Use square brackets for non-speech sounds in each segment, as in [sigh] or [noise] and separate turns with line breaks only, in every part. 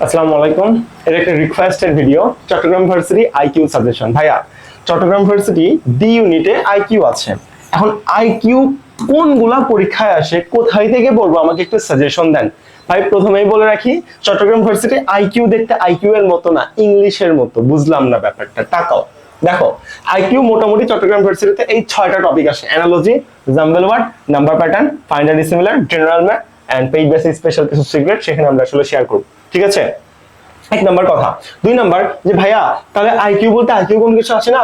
আসসালামু আলাইকুম। এটা একটা requested video Chittagong varsity IQ suggestion ভাইয়া চট্টগ্রাম ভার্সিটি ডি ইউনিটে আইকিউ আছে। এখন আইকিউ কোনগুলা পরীক্ষায় আসে, কোথায় থেকে পড়ব, আমাকে একটু সাজেশন দেন। ভাই, প্রথমেই বলে রাখি চট্টগ্রাম ভার্সিটি আইকিউ দেখতে আইকিউ এর মতো না, ইংলিশের মতো। বুঝলাম না ব্যাপারটা টাকাও দেখো আইকিউ মোটামুটি চট্টগ্রাম ভার্সিটিতে এই ছয়টা টপিক আসে। Analogy jumble word number pattern finder dissimilar general math and paid basis special কিছু সিক্রেট সেখানে আমরা আসলে শেয়ার করব। ঠিক আছে? এক নাম্বার কথা। দুই নাম্বার যে ভাইয়া, তাহলে আইকিউ বলতে আইকিউ কোন কিছু আছে না?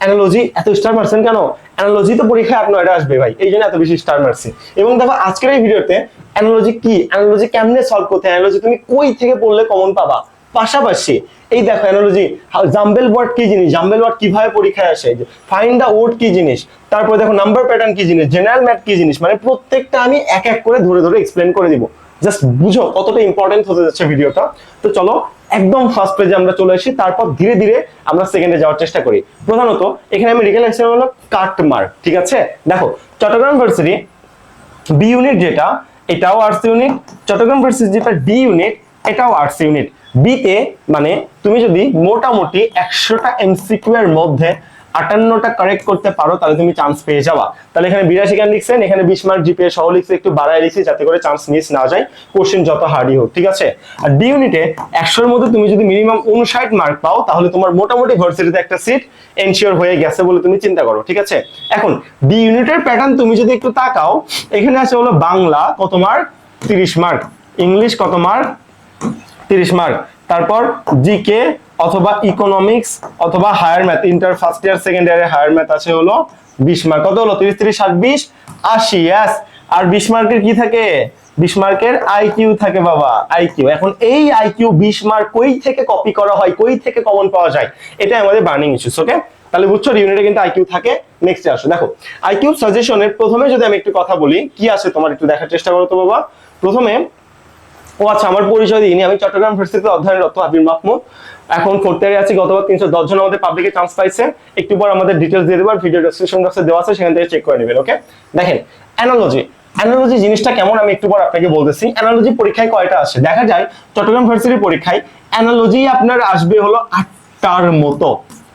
অ্যানালজি এত স্টার মারছেন কেন? অ্যানালজি তো পরীক্ষায় আপনার এটা আসবে ভাই, এই জন্য এত বেশি স্টার মারছি এবং দেখো, আজকের এই ভিডিওতে অ্যানালজি কি? অ্যানালজি কেমনে সলভ করতে অ্যানালজি তুমি কই থেকে পড়লে কমন পাবা? পাশাপাশি, এই দেখো অ্যানালজি জাম্বেল ওয়ার্ড কি জিনিস? জাম্বেল ওয়ার্ড কীভাবে পরীক্ষায় আসে? ফাইন্ড দা ওয়ার্ড কি জিনিস? তারপরে দেখো নাম্বার প্যাটার্ন কি জিনিস? জেনারেল ম্যাথ কি জিনিস? মানে প্রত্যেকটা আমি এক এক করে ধরে ধরে এক্সপ্লেন করে দিব। জাস্ট বুঝো কতটা ইম্পর্টেন্ট হতে যাচ্ছে ভিডিওটা। তো চলো, একদম ফার্স্ট পেজে আমরা চলে আসি, তারপর ধীরে ধীরে আমরা সেকেন্ডে যাওয়ার চেষ্টা করি। প্রধানত, এখানে আমি রিকেল অ্যাকশন হলো কাট মার্ক ঠিক আছে? দেখো, চট্টগ্রাম ভার্সিটি বি ইউনিট যেটা, এটাও আর্টস ইউনিট চট্টগ্রাম ভার্সিটি যেটা ডি ইউনিট এটাও আর্টস ইউনিট বিতে মানে তুমি যদি মোটামুটি একশোটা এমসিকিউ এর মধ্যে আটান্নটা কারেক্ট করতে পারো, তাহলে তুমি চান্স পেয়ে যাওয়া তাহলে এখানে বিরাশি গান লিখছেন? এখানে বিশ মার্ক জিপিএ সহ লিখছে, একটু বাড়ায় লিখছি যাতে করে চান্স মিস না যায়। কোশ্চেন যত হার্ডই হোক, ঠিক আছে? আর ডি ইউনিটে একশোর মধ্যে তুমি যদি মিনিমাম উনষাট মার্ক পাও, তাহলে তোমার মোটামুটি ভার্সিটিতে একটা সিট এনশিওর হয়ে গেছে বলে তুমি চিন্তা করো, ঠিক আছে? এখন ডি ইউনিটের প্যাটার্ন তুমি যদি একটু তাকাও, এখানে আছে হলো বাংলা কত মার্ক তিরিশ মার্ক ইংলিশ কত মার্ক তিরিশ মার্ক তারপর জিকে অথবা ইকোনমিক্স অথবা higher math inter first year second ইয়ারে হায়ার ম্যাথ আছে হলো বিশ মার্ক কত হলো? তিরিশ তিরিশ, ষাট, বিশ? আশি ইয়াস আর বিশ মার্কের কি থাকে? বিশ মার্কের আইকিউ থাকে বাবা আইকিউ এখন এই আইকিউ বিশ মার্ক কই থেকে কপি করা হয়? কই থেকে কমন পাওয়া যায়? এটা আমাদের বার্নিং ইস্যুস ওকে তাহলে বুঝছ ইউনিটে কিন্তু আইকিউ থাকে। নেক্সট আসো। দেখো আইকিউ সাজেশনের প্রথমে যদি আমি একটু কথা বলি, কি আছে তোমার একটু দেখার চেষ্টা করো তো বাবা। প্রথমে ও আচ্ছা আমার পরিচয় দিইনি। আমি চট্টগ্রাম ভার্সিটিতে অধ্যয়নরত আবির মাহমুদ। এখন ফোর্থ ইয়ারে আছি গতবার তিনশো দশ জন আমাদের পাবলিকে চান্স পাইছে একটু পর আমাদের ডিটেলস দিয়ে দেবো ভিডিও ডেসক্রিপশন বক্সে দেওয়া আছে, সেখান থেকে চেক করে নেবেন ওকে দেখেন অ্যানালজি অ্যানালজি জিনিসটা কেমন? আমি একটু পর আপনাকে বলতেছি। অ্যানালজি পরীক্ষায় কয়টা আসে দেখা যায়, চট্টগ্রাম ভার্সিটির পরীক্ষায় অ্যানালজি আপনার আসবে হলো আটটার মতো।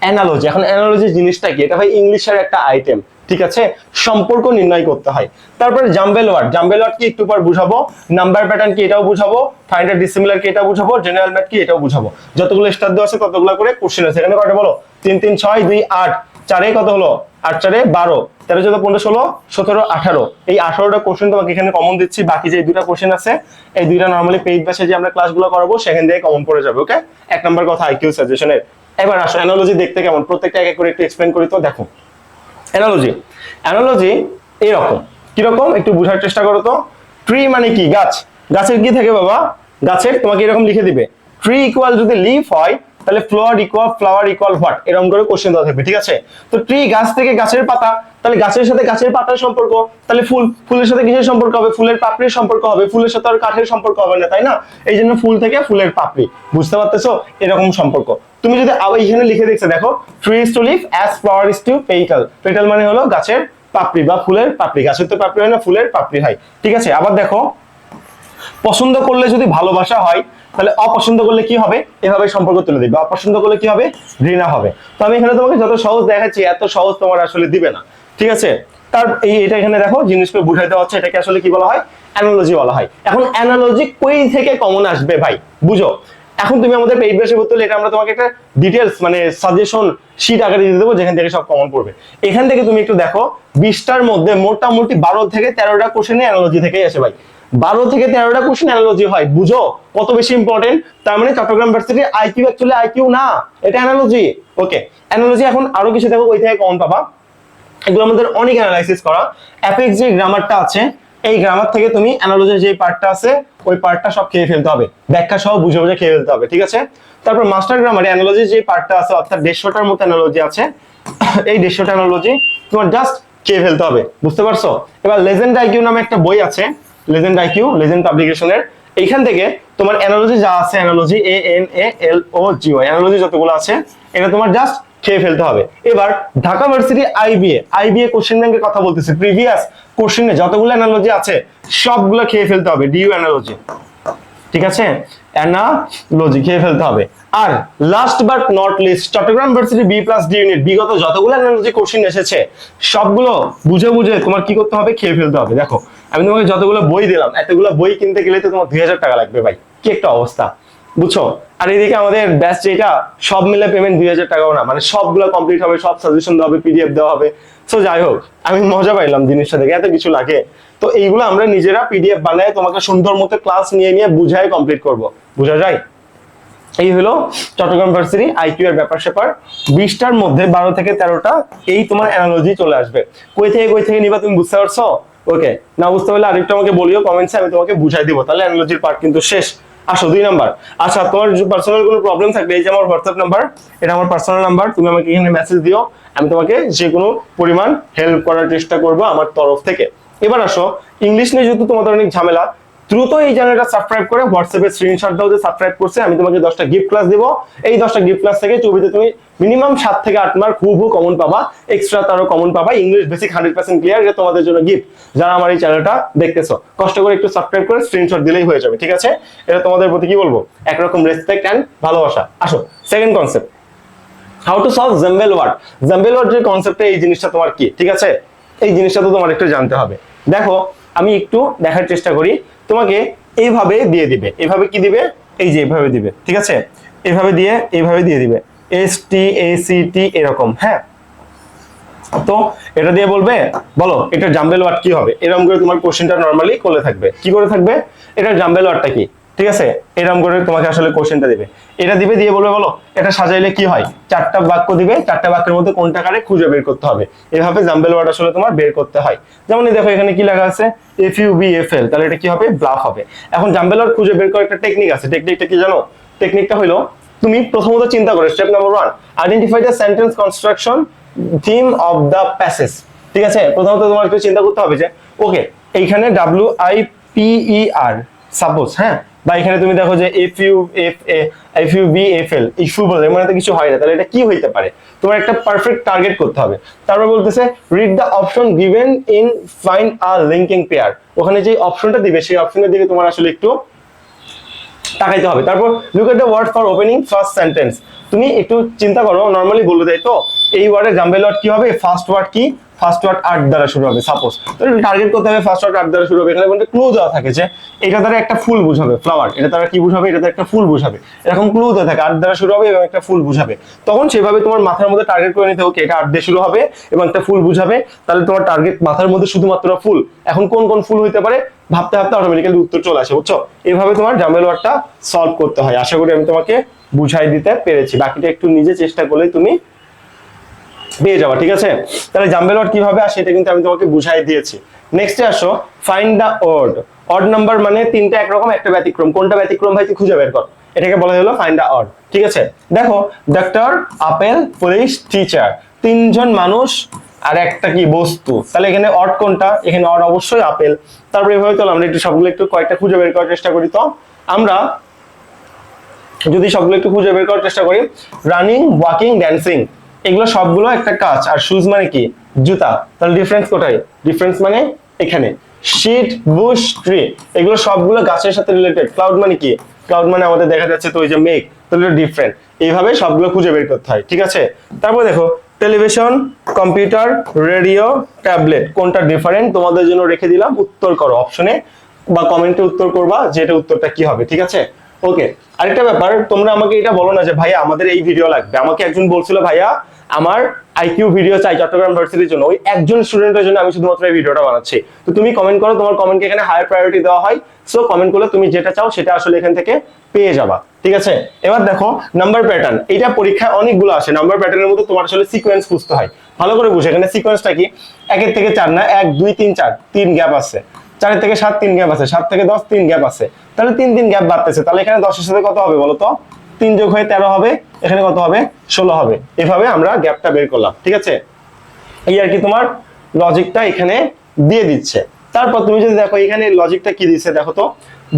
অ্যানালজি এখন অ্যানালজি জিনিসটা কি? এটা ভাই ইংলিশের একটা আইটেম ঠিক আছে? সম্পর্ক নির্ণয় করতে হয়। তারপরে জাম্বেল ওয়ার্ড। জাম্বেল ওয়ার্ড কি একটু পর বুঝাবো। নাম্বার প্যাটার্ন কি এটাও বুঝাবো। ফাইন্ডার ডিসিমিলার কি এটাও বুঝাবো। জেনারেল ম্যাথ কি এটাও বুঝাবো। যতগুলো স্টার দেওয়া আছে ততগুলো করে কোশ্চেন আছে। এখানে কয়টা বলো? তিন তিন, ছয়, দুই, আট। চারে কত হলো? আট, চারে বারো। তেরো, চোদ্দ, পনেরো, ষোলো, সতেরো, আঠারো। এই আঠারোটা কোশ্চেন তোমাকে এখানে কমন দিচ্ছি। বাকি যে দুটা কোশ্চেন আছে, এই দুইটা নর্মালি পেইড ব্যাচে যে আমরা ক্লাসগুলো করাবো, সেখান থেকে কমন পড়ে যাবে ওকে এক নম্বর কথা আইকিউ সাজেশনের এবার আসো অ্যানালজি দেখতে কেমন? প্রত্যেকটা এক এক করে একটু এক্সপ্লেন করি তো, দেখো। অ্যানালজি অ্যানালজি এরকম। কীরকম? একটু বোঝার চেষ্টা করো তো। ট্রি মানে কি? গাছ। গাছের কি থাকে বাবা? গাছের তোমাকে এরকম লিখে দিবে। ট্রি ইকুয়াল যদি লিফ হয় তাহলে flower equal flower equal what এরকম করে কোশ্চেন দেওয়া থাকবে, ঠিক আছে? তো ট্রি গাছ থেকে গাছের পাতা, তাহলে গাছের সাথে গাছের পাতার সম্পর্ক, তাহলে ফুল, ফুলের সাথে কিসের সম্পর্ক হবে? ফুলের পাপড়ির সম্পর্ক হবে, ফুলের সাথে আর কাঠের সম্পর্ক হবে না, তাই না? এই জন্য ফুল থেকে ফুলের পাপড়ি, বুঝতে পারতেছো? এরকম সম্পর্ক। তুমি যদি আবার এখানে লিখে দেখছ, দেখো tree is to leaf as flower is to petal petal মানে হলো গাছের পাপড়ি বা ফুলের পাপড়ি, গাছের তো পাপড়ি হয় না, ফুলের পাপড়ি হয়। ঠিক আছে, আবার দেখো, পছন্দ করলে যদি ভালোবাসা হয় তাহলে অপছন্দ করলে কি হবে? এভাবে সম্পর্ক তুলে দিবে অপছন্দ করলে কি হবে? ঘৃণা হবে। তো আমি এখানে তোমাকে যত সহজ দেখাচ্ছি, এত সহজ তোমার আসলে দিবে না। ঠিক আছে? তার এই এটা এখানে দেখো জিনিসগুলো বুঝাই দেওয়া হচ্ছে, এটাকে আসলে কি বলা হয়? অ্যানালজি বলা হয়। এখন অ্যানালজি কই থেকে কমন আসবে ভাই? বুঝো? এখন তুমি আমাদের পেইড বেসে ভর্তি এটা আমরা তোমাকে একটা ডিটেলস মানে সাজেশন শিট আকারে দিয়ে দেবো, যেখান থেকে সব কমন পড়বে। এখান থেকে তুমি একটু দেখো, বিশটার মধ্যে মোটামুটি বারো থেকে তেরোটা কোশ্চেনে অ্যানালজি থেকেই আসে ভাই। বারো থেকে তেরোটা কোশ্চেন অ্যানালজি হয়, বুঝো? কত বেশি ইম্পর্টেন্ট তার মানে Chittagong varsity IQ actually IQ না, এটা অ্যানালজি ওকে অ্যানালজি এখন আরও কিছু দেখো, ওই থেকে কমন পাবা। এগুলো আমাদের অনেক অ্যানালাইসিস করা। অ্যাপেক্স যে গ্রামারটা আছে, এই গ্রামার থেকে তুমি অ্যানালজির যে পার্টটা আছে, ওই পার্টটা সব খেয়ে ফেলতে হবে। ব্যাখ্যা সহ বুঝে বুঝে খেয়ে ফেলতে হবে, ঠিক আছে? তারপর মাস্টার গ্রামারে অ্যানালজির যে পার্টটা আছে, অর্থাৎ দেড়শোটার মতো অ্যানালজি আছে, [coughs] এই দেড়শোটা অ্যানালজি তোমার জাস্ট খেয়ে ফেলতে হবে, বুঝতে পারছ? এবার লেজেন্ড আইকিউ নামে একটা বই আছে লেজেন্ড আইকিউ লেজেন্ড পাবলিকেশনের এইখান থেকে তোমার অ্যানালজি যা আছে analogy A N A L O G O analogy যতগুলো আছে, এটা তোমার জাস্ট খেয়ে ফেলতে হবে। এবার Dhaka varsity IBA IBA question ব্যাংকের কথা বলতেছি। প্রিভিয়াস কোশ্চেনে যতগুলো অ্যানালজি আছে, সবগুলো খেয়ে ফেলতে হবে ডিইউ অ্যানালজি ঠিক আছে? অ্যানালজি খেয়ে ফেলতে হবে। আর last but not least Chittagong varsity B plus D unit বিগত যতগুলো অ্যানালজি কোশ্চেন এসেছে, সবগুলো বুঝে বুঝে তোমার কি করতে হবে? খেয়ে ফেলতে হবে। দেখো আমি তোমাকে যতগুলো বই দিলাম, এতগুলো বই কিনতে গেলে তো তোমার দুই হাজার টাকা লাগবে ভাই। কি একটা অবস্থা, বুঝছ? আর এদিকে আমাদের ব্যাচ যেটা, সব মিলে পেমেন্ট দুই হাজার টাকাও না মানে সবগুলো কমপ্লিট হবে, সব সাজেশন দেওয়া হবে পিডিএফ দেওয়া হবে। সো যাই হোক, আমি মজা পাইলাম জিনিসটা দেখে, এত কিছু লাগে। তো এইগুলো আমরা নিজেরা পিডিএফ বানায় তোমাকে সুন্দর মতো ক্লাস নিয়ে নিয়ে বুঝাই কমপ্লিট করব। বুঝা যায়? এই হলো চট্টগ্রাম ভার্সিটি আইকিউ এর ব্যাপার স্যাপার। বিশটার মধ্যে বারো থেকে তেরোটা, এই তোমার অ্যানালজি চলে আসবে। কই থেকে কই থেকে নিবা তুমি বুঝতে পারছ? ওকে না বুঝতে পারলে আরেকটু আমাকে বলিও কমেন্টসে আমি তোমাকে বুঝাই দিব। তাহলে অ্যানালজির পার্ট কিন্তু শেষ। আসো, দুই নাম্বার আচ্ছা তোমার পার্সোনাল কোনো প্রবলেম থাকবে এই যে আমার হোয়াটসঅ্যাপ নাম্বার এটা আমার পার্সোনাল নাম্বার তুমি আমাকে এখানে মেসেজ দিও। আমি তোমাকে যে কোনো পরিমাণ হেল্প করার চেষ্টা করব আমার তরফ থেকে। এবার আসো ইংলিশ নিয়ে যেহেতু তোমাদের অনেক ঝামেলা দ্রুত এই চ্যানেলটা সাবস্ক্রাইব করে হোয়াটসঅ্যাপে স্ক্রিনশট দাও যে সাবস্ক্রাইব করছে, আমি তোমাকে দশটা গিফট ক্লাস দিব। এই দশটা গিফট ক্লাস থেকে চবিতে তুমি মিনিমাম সাত থেকে আট মার্ক খুব কমন পাবা। এক্সট্রা তারও কমন পাবা। English basic hundred percent clear এটা তোমাদের জন্য গিফট যারা আমার এই চ্যানেলটা দেখতেছো, কষ্ট করে একটু সাবস্ক্রাইব করে স্ক্রিনশট দিলেই হয়ে যাবে, ঠিক আছে? এটা তোমাদের প্রতি কি বলব? একরকম রেসপেক্ট অ্যান্ড ভালোবাসা। আসো second concept how to solve jumble word jumble word যে কনসেপ্টে এই জিনিসটা তোমার কি, ঠিক আছে? এই জিনিসটা তো তোমার একটু জানতে হবে। দেখো, আমি একটু দেখার চেষ্টা করি। তোমাকে এইভাবে দিয়ে দিবে। এভাবে কি দিবে? এই যে এভাবে দিবে, ঠিক আছে? এভাবে দিয়ে এইভাবে দিয়ে দিবে। S T A C T এরকম হ্যাঁ? তো এটা দিয়ে বলবে, বলো, এটা জাম্বেল ওয়ার্ড কি হবে? এরকম করে তোমার কোশ্চেনটা নর্মালি করে থাকবে। কি করে থাকবে? এটা জাম্বেল ওয়ার্ডটা কি? ঠিক আছে? এরকম করে তোমাকে আসলে কোশ্চেনটা দিবে। এটা দিবে, দিয়ে বলবে, বলো, এটা সাজাইলে কি হয়? চারটা বাক্য দিবে, চারটা বাক্যের মধ্যে কোনটা কারে খুঁজে বের করতে হবে। এভাবে জাম্বেল ওয়ার্ড আসলে তোমার বের করতে হয়। যেমন দেখো, এখানে কি লেখা আছে? F U B F L তাহলে এটা কি হবে? ব্লাফ হবে। এখন জাম্বেল ওয়ার্ড খুঁজে বের করার একটা টেকনিক আছে। টেকনিকটা কি জানো? টেকনিকটা হলো তুমি প্রথমত চিন্তা করো step number one identify the sentence construction theme of the passage ঠিক আছে? প্রথমত তোমার একটু চিন্তা করতে হবে যে ওকে এইখানে W I P E R suppose হ্যাঁ? বা এখানে তুমি দেখো যে F U F F U B F L issue বলে মানে কিছু হয় না। তাহলে এটা কি হইতে পারে? তোমার একটা পারফেক্ট টার্গেট করতে হবে। তারপর বলতেছে read the option given in find a linking pair ওখানে যে অপশনটা দিবে, সেই অপশনের দিকে তোমার আসলে একটু তাকাইতে হবে। তারপর look at the word for opening first sentence তুমি একটু চিন্তা করো নর্মালি বলে দেয় তো, এই ওয়ার্ডের জাম্বেল ওয়ার্ড কি হবে? ফার্স্ট ওয়ার্ড কি? ফার্স্ট ওয়ার্ড আট দ্বারা শুরু হবে সাপোজ টার্গেট করতে হবে ফার্স্ট ওয়ার্ড আট দ্বারা শুরু হবে। এখানে কিন্তু ক্লু দেওয়া থাকে যে এটা দ্বারা একটা ফুল বুঝাবে ফ্লাওয়ার এটা দ্বারা কি বুঝাবে? এটা একটা ফুল বুঝাবে। এরকম ক্লু দেওয়া থাকে আট দ্বারা শুরু হবে এবং একটা ফুল বুঝাবে। তখন সেভাবে তোমার মাথার মধ্যে টার্গেট করে নিতে ওকে এটা আট দিয়ে শুরু হবে এবং একটা ফুল বুঝাবে, তাহলে তোমার টার্গেট মাথার মধ্যে শুধুমাত্র ফুল। এখন কোন কোন ফুল হইতে পারে? ভাবতে ভাবতে অটোমেটিক্যালি উত্তর চলে আসে, বুঝছ? এইভাবে তোমার জাম্বেল ওয়ার্ডটা সলভ করতে হয়। আশা করি আমি তোমাকে বুঝাই দিতে পেরেছি। বাকিটা একটু নিজে চেষ্টা করলে তুমি পেয়ে যাবা, ঠিক আছে? তাহলে জাম্বেল ওয়ার্ড কীভাবে আসে এটা কিন্তু আমি তোমাকে বুঝাই দিয়েছি। নেক্সটে আসো find the odd odd number মানে তিনটা একরকম, একটা ব্যতিক্রম। কোনটা ব্যতিক্রম ভাই? তুই খুঁজে বের কর। এটাকে বলা হলো ফাইন্ড দ্য অড ঠিক আছে? দেখো ডাক্তার আপেল পুলিশ টিচার তিনজন মানুষ আর একটা কি বস্তু। তাহলে এখানে অড কোনটা? এখানে অড অবশ্যই আপেল তারপরে এভাবে চলো আমরা একটু সবগুলো একটু কয়েকটা খুঁজে বের করার চেষ্টা করি তো। আমরা যদি সবগুলো একটু খুঁজে বের করার চেষ্টা করি রানিং ওয়াকিং ড্যান্সিং এগুলো সবগুলো একটা কাজ। আর শুজ মানে কি? জুতা। তাহলে ডিফারেন্স কোথায়? ডিফারেন্স মানে এখানে। শীট বুশ ট্রি এগুলো সবগুলো গাছের সাথে রিলেটেড ক্লাউড মানে কি? ক্লাউড মানে আমাদের দেখা যাচ্ছে তো ওই যে মেঘ, তাহলে ডিফারেন্ট এইভাবে সবগুলো খুঁজে বের করতে হয়, ঠিক আছে? তারপর দেখো টেলিভিশন কম্পিউটার রেডিও ট্যাবলেট কোনটা ডিফারেন্ট তোমাদের জন্য রেখে দিলাম, উত্তর করো অপশনে বা কমেন্টে উত্তর করবা যে এটা উত্তরটা কি হবে, ঠিক আছে? ওকে আরেকটা ব্যাপার, তোমরা আমাকে এটা বলো না যে, ভাইয়া, আমাদের এই ভিডিও লাগবে। আমাকে একজন বলছিল, ভাইয়া আমার আইকিউ ভিডিও চাই চট্টগ্রাম ভার্সিটির জন্য। ওই একজন স্টুডেন্টের জন্য আমি শুধুমাত্র এই ভিডিওটা বানাচ্ছি। তো তুমি কমেন্ট করো, তোমার কমেন্টকে এখানে হায়ার প্রায়োরিটি দেওয়া হয়। সো কমেন্ট করলে তুমি যেটা চাও সেটা আসলে এখান থেকে পেয়ে যাবা। ঠিক আছে? এবার দেখো নাম্বার প্যাটার্ন এটা পরীক্ষায় অনেকগুলো আসে। নাম্বার প্যাটার্নের মধ্যে তোমার আসলে সিকোয়েন্স বুঝতে হয়। ভালো করে বুঝে, এখানে সিকোয়েন্সটা কি? একের থেকে চার না, এক, দুই, তিন, চার। তিন গ্যাপ আছে। চারের থেকে সাত, তিন গ্যাপ আছে। সাত থেকে দশ, তিন গ্যাপ আছে। তাহলে তিন তিন গ্যাপ বাড়তেছে। তাহলে এখানে দশের সাথে কত হবে বলো তো? তিন যোগ হয়ে তেরো হবে, এখানে কত হবে? ষোলো হবে। এভাবে আমরা গ্যাপটা বের করলাম, ঠিক আছে? এই আর কি তোমার লজিকটা এখানে দিয়ে দিচ্ছে। তারপর তুমি যদি দেখো এখানে লজিকটা কি দিচ্ছে দেখো তো,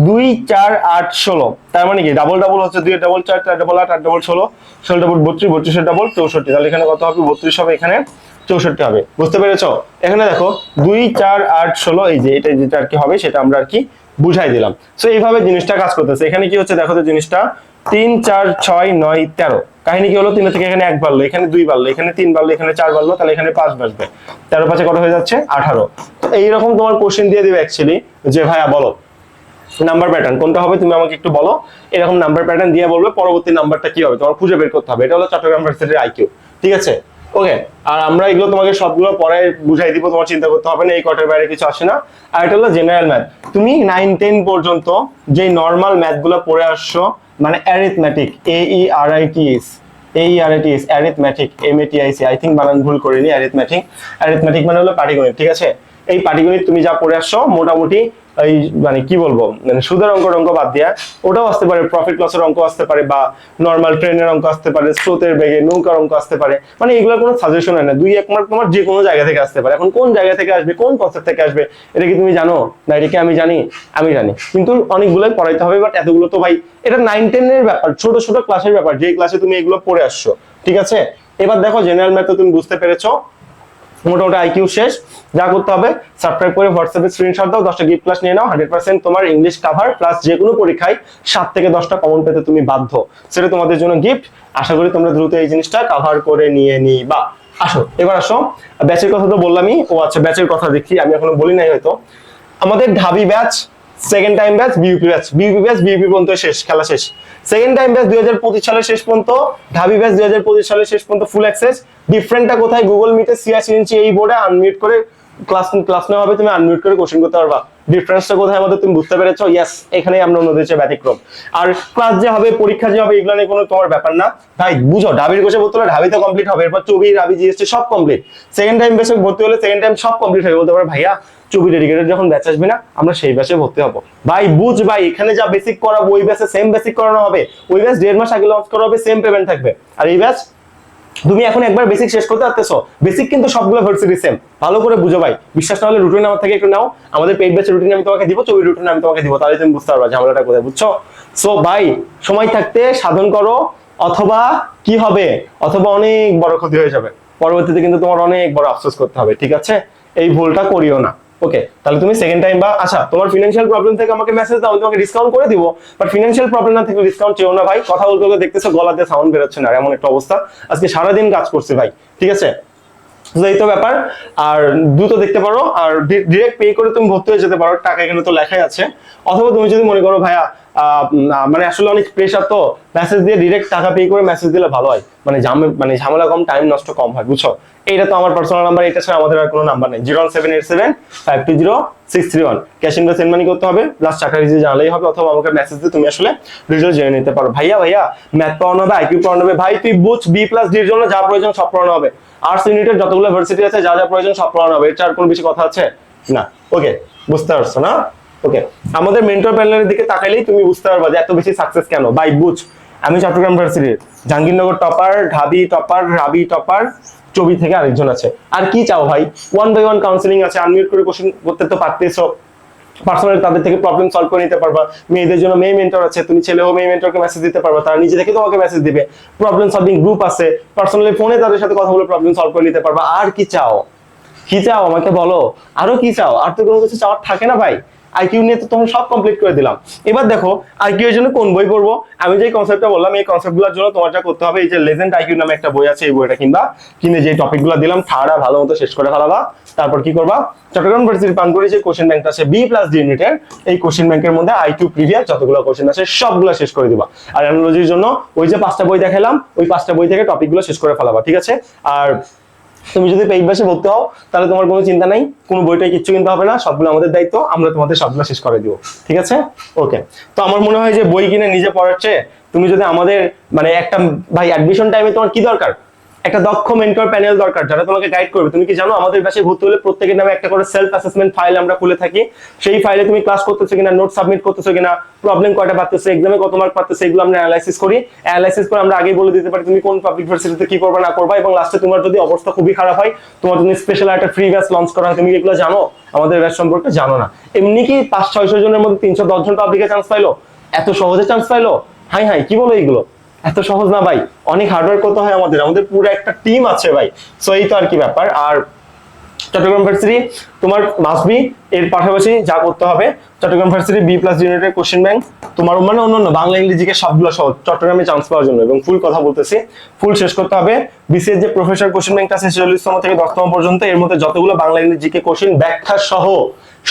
দুই, চার, আট, ষোলো। তার মানে কি? ডাবল ডাবল হচ্ছে দুই ডাবল চার চার ডাবল আট আট ডাবল ষোলো। ষোলো ডাবল বত্রিশ, বত্রিশের ডাবল চৌষট্টি। তাহলে এখানে কত হবে? বত্রিশ হবে, এখানে চৌষট্টি হবে। বুঝতে পেরেছ? এখানে দেখো, দুই, চার, আট, ষোলো, এই যে এটা যেটা আর কি হবে, সেটা আমরা আর কি বুঝাই দিলাম। সো এইভাবে জিনিসটা কাজ করতেছে। এখানে কি হচ্ছে? দেখো তো জিনিসটা তিন, চার, ছয়, নয়, তেরো। কাহিনী কি হলো? তিন থেকে এখানে এক বাড়লো, এখানে দুই বাড়লো, এখানে তিন বাড়লো, এখানে চার বাড়লো, তাহলে এখানে পাঁচ বাজবে। তেরো পাঁচে কত হয়ে যাচ্ছে? আঠারো। তো এইরকম তোমার কোশ্চেন দিয়ে দিবে অ্যাকচুয়ালি যে, ভাইয়া, বলো নাম্বার প্যাটার্ন কোনটা হবে? তুমি আমাকে একটু বলো। এরকম নাম্বার প্যাটার্ন দিয়ে বলবে, পরবর্তী নাম্বারটা কি হবে? তোমার খুঁজে বের করতে হবে। এটা হলো চট্টগ্রাম ভার্সিটির আইকিউ ঠিক আছে? ওকে আর আমরা এগুলো তোমাকে সবগুলো পরে বুঝাই দিব, তোমার চিন্তা করতে হবে না, এই কটের বাইরে কিছু আসে না। আর এটা হলো জেনারেল ম্যাথ তুমি নাইন টেন পর্যন্ত যে নর্মাল ম্যাথগুলো পড়ে আসছো মানে arithmetic A E R I T S এই আর it is arithmetic M A T I C I think বানান ভুল করিনি অ্যারিথমেটিক অ্যারিথমেটিক মানে হলো পাটিগণিত, ঠিক আছে? এই পাটিগণিত তুমি যা পড়ে আসছো, মোটামুটি এই মানে কি বলব? মানে সুদের অঙ্ক অঙ্ক বাদ দিয়া, ওটাও আসতে পারে প্রফিট লসের অঙ্ক আসতে পারে, বা নর্মাল ট্রেনের অঙ্ক আসতে পারে, স্রোতের বেগে নৌকার অঙ্ক আসতে পারে। মানে এগুলোর কোনো সাজেশন হয় না। দুই এক মার্ক তোমার যে কোনো জায়গা থেকে আসতে পারে। এখন কোন জায়গা থেকে আসবে, কোন কনসেপ্ট থেকে আসবে, এটা কি তুমি জানো? না, এটা কি আমি জানি? আমি জানি। কিন্তু অনেকগুলোই পড়াইতে হবে বাট এতগুলো তো ভাই, এটা নাইন টেনের ব্যাপার, ছোট ছোট ক্লাসের ব্যাপার, যে ক্লাসে তুমি এগুলো পড়ে আসছো। ঠিক আছে? এবার দেখো জেনারেল ম্যাথ তুমি বুঝতে পেরেছ। মোটামুটি আইকিউ শেষ। যা করতে হবে সাবস্ক্রাইব করে হোয়াটসঅ্যাপে স্ক্রিনশট দাও, দশটা গিফট ক্লাস নিয়ে নাও হান্ড্রেড পার্সেন্ট তোমার ইংলিশ কাভার প্লাস যে কোনো পরীক্ষায় সাত থেকে দশটা কমন পেতে তুমি বাধ্য। সেটা তোমাদের জন্য গিফট আশা করি তোমরা দ্রুত এই জিনিসটা কাভার করে নিয়ে নিবা। আসো, এবার আসো। ব্যাচের কথা তো বললামই। ও আচ্ছা ব্যাচের কথা দেখি, আমি এখনও বলি নাই হয়তো। আমাদের Dhabi batch second time batch BUP batch BUP batch BUP পর্যন্ত শেষ, খেলা শেষ। সেকেন্ড টাইম ব্যাচ দুই সালের শেষ পর্যন্ত, ঢাবি ব্যাচ দুই সালের শেষ পর্যন্ত ফুল অ্যাক্সেস ডিফারেন্টটা কোথায়? গুগল মিটে সিয়াসি ইঞ্চি এই বোর্ডে আনমিউট করে ক্লাস ক্লাস নেওয়া হবে, তুমি আনমিউট করে কোশ্চেন করতে পারবা। ডিফারেন্সটা কোথায় আমাদের তুমি বুঝতে পেরেছ? ইয়েস এখানেই আমরা অন্যদের চেয়ে ব্যতিক্রম। আর ক্লাস যে হবে, পরীক্ষা যে হবে, এগুলো নিয়ে কোনো তোমার ব্যাপার না। ভাই, বুঝো ঢাবির কোষে ভর্তি হলে ঢাবিতে কমপ্লিট হবে, এরপর চবি, রাবি, জিএসটি সব কমপ্লিট সেকেন্ড টাইম বেসে ভর্তি হলে সেকেন্ড টাইম সব কমপ্লিট হয়ে বলতে পারে, ভাইয়া, চবি ডেডিকেটেড যখন ব্যাচ আসবে না, আমরা সেই ব্যাচে ভর্তি হব। ভাই, বুঝ ভাই, এখানে যা বেসিক করাবো, ওই ব্যাচে সেম বেসিক করানো হবে। ওই ব্যাচ দেড় মাস আগে লঞ্চ করা হবে সেম পেমেন্ট থাকবে। আর এই ব্যাচ তুমি এখন একবার বেসিক শেষ করতে পারতেছো। বেসিক কিন্তু সবগুলো ভার্সিটি সেম ভালো করে বুঝো ভাই। বিশ্বাস না হলে রুটিন আমার থেকে একটু নাও। আমাদের পেইড ব্যাচের রুটিন আমি তোমাকে দিব ছবি রুটিন আমি তোমাকে দিব। তাহলে তুমি বুঝতে পারবা ঝামেলাটা কোথায়, বুঝছ? সো ভাই, সময় থাকতে সাধন করো, অথবা কি হবে? অথবা অনেক বড় ক্ষতি হয়ে যাবে। পরবর্তীতে কিন্তু তোমার অনেক বড় আফসোস করতে হবে, ঠিক আছে? এই ভুলটা করিও না। ওকে তাহলে তুমি সেকেন্ড টাইম বা আচ্ছা তোমার ফিনান্সিয়াল প্রবলেম থেকে আমাকে মেসেজ দাও তোমাকে ডিসকাউন্ট করে দিব বাট ফিনান্সিয়াল প্রবলেম না থেকে ডিসকাউন্ট চেয়েও না ভাই। কথা বলতে বলতে দেখতেছো গলাতে সাউন্ড বেরোচ্ছে না এমন একটা অবস্থা। আজকে সারাদিন কাজ করছি ভাই, ঠিক আছে? এই তো ব্যাপার। আর দ্রুত দেখতে পারো, আর ডিরেক্ট পে করে তুমি ভর্তি হয়ে যেতে পারো। টাকা এখানে তো লেখাই আছে। অথবা তুমি যদি মনে করো, ভাইয়া মানে আসলে অনেক প্রেশার তো মেসেজ দিয়ে ডিরেক্ট টাকা পে করে মেসেজ দিলে ভালো হয়। মানে মানে ঝামেলা কম টাইম নষ্ট কম হয়, বুঝছ? এইটা তো আমার পার্সোনাল নাম্বার এটা ছাড়া আমাদের আর কোনো নাম্বার নেই। Zero seven eight seven five two zero six three one. Cash in send money করতে হবে। প্লাস টাকা রিজিয়ে জানালেই হবে, অথবা আমাকে মেসেজ দিয়ে তুমি আসলে ডিটেলস জেনে নিতে পারো। ভাইয়া ভাইয়া ম্যাথ পড়ানো হবে আইকিউ পড়ানো হবে। ভাই, তুই বুঝ বি প্লাস ডির জন্য যা প্রয়োজন সব পড়ানো হবে। আর্টস ইউনিটের যতগুলো ভার্সিটি আছে, যা যা প্রয়োজন সব পড়ানো হবে। এর কোনো বেশি কথা আছে? না। ওকে বুঝতে পারছ না? ওকে আমাদের মেন্টর প্যানেলের দিকে তাকাইলেই তুমি বুঝতে পারবা যে এত বেশি সাকসেস কেন? বাই বুঝ আমি চট্টগ্রাম ভার্সিটির Jahangirnagar topper Dhabi topper Rabi topper Chobi থেকে আরেকজন আছে। আর কি চাও ভাই? ওয়ান বাই ওয়ান কাউন্সিলিং আছে আনমিউট করে কোশ্চেন করতে তো পারতেছো। পার্সোনালি তাদের থেকে প্রবলেম সলভ করে নিতে পারবা। মেয়েদের জন্য মেয়ে মেন্টর আছে, তুমি ছেলে ও মেয়ে মেন্টরকে মেসেজ দিতে পারবা। তারা নিজে থেকে তোমাকে মেসেজ দিবে। প্রবলেম সলভিং গ্রুপ আছে। পার্সোনালি ফোনে তাদের সাথে কথা বলে প্রবলেম সলভ করে নিতে পারবা। আর কি চাও? কি চাও আমাকে বলো? আরও কি চাও? আর তো কোনো কিছু চাওয়ার থাকে না ভাই। আইকিউ নিয়ে তো তখন সব কমপ্লিট করে দিলাম। এবার দেখো আইকিউ এর জন্য কোন বই পড়ব? আমি যে কনসেপ্টটা বললাম, এই কনসেপ্টগুলোর জন্য তোমার যা করতে হবে, এই যে লেজেন্ড আইকিউ নামে একটা বই আছে, এই বইটা কিনবা। কিনে যে টপিকগুলো দিলাম ঠাড়া ভালো মতো শেষ করে ফেলাবা। তারপর কি করবা? চট্টগ্রাম ভার্সিটি পানপুরি যে কোশ্চেন ব্যাংকটা আছে বি প্লাস ডি ইউনিটের এই কোশ্চেন ব্যাংকের মধ্যে আইকিউ প্রিভিয়াস যতগুলো কোশ্চেন আছে, সবগুলো শেষ করে দিবা। আর অ্যানালজির জন্য ওই যে পাঁচটা বই দেখালাম, ওই পাঁচটা বই থেকে টপিকগুলো শেষ করে ফেলাবা, ঠিক আছে? আর তুমি যদি পেইড ব্যাচে ভর্তি হও, তাহলে তোমার কোনো চিন্তা নাই, কোনো বইটাই কিচ্ছু কিনতে হবে না, সবগুলো আমাদের দায়িত্ব, আমরা তোমাদের সবগুলো শেষ করে দিব। ঠিক আছে? ওকে তো আমার মনে হয় যে বই কিনে নিজে পড়াচ্ছে তুমি যদি আমাদের মানে একটা, ভাই অ্যাডমিশন টাইমে তোমার কি দরকার? একটা দক্ষ মেন্টর প্যানেল দরকার যারা তোমাকে গাইড করবে। তুমি কি জানো, আমাদের ব্যাচে ভর্তি হলে প্রত্যেকের নামে একটা করে সেলফ অ্যাসেসমেন্ট ফাইল আমরা খুলে থাকি। সেই ফাইলে তুমি ক্লাস করতেছো কিনা নোট সাবমিট করতেছো কিনা প্রবলেম কয়টা পাচ্তেছো এক্সামে কত মার্ক পাচ্তেছো এগুলো আমরা অ্যানালাইসিস করি। অ্যানালাইসিস করে আমরা আগেই বলে দিতে পারি তুমি কোন পাবলিক ভার্সিটিতে কি করবে না করবা এবং লাস্টে তোমার যদি অবস্থা খুবই খারাপ হয়, তোমার যদি স্পেশাল একটা ফ্রি ব্যাচ লঞ্চ করা হয়। তুমি এগুলো জানো? আমাদের ব্যাচ সম্পর্কে জানো না। এমনি কি পাঁচ, ছয়শো জনের মধ্যে তিনশো দশ জন পাবলিকে চান্স পাইলো? এত সহজে চান্স পাইলো? হাই হাই, কি বলো এইগুলো এত সহজ না ভাই। অনেক হার্ডওয়ার্ক করতে হয় আমাদের। আমাদের পুরো একটা টিম আছে ভাই। সো এই তো আর কি ব্যাপার। আর চট্টগ্রাম ভার্সিটি তোমার মাসবি এর পাশাপাশি যা করতে হবে, চট্টগ্রাম ভার্সিটি বি প্লাস ইউনিটের কোশ্চেন ব্যাংক তোমার মানে অন্য অন্য বাংলা ইংরেজিকে সবগুলো সহজ, চট্টগ্রামে চান্স পাওয়ার জন্য এবং ফুল কথা বলতেছি। ফুল শেষ করতে হবে বিসিএস যে প্রফেসর কোশ্চেন ব্যাংক আছে ছেচল্লিশতম থেকে দশতম পর্যন্ত, এর মধ্যে যতগুলো বাংলা ইংরেজিকে কোশ্চেন ব্যাখ্যা সহ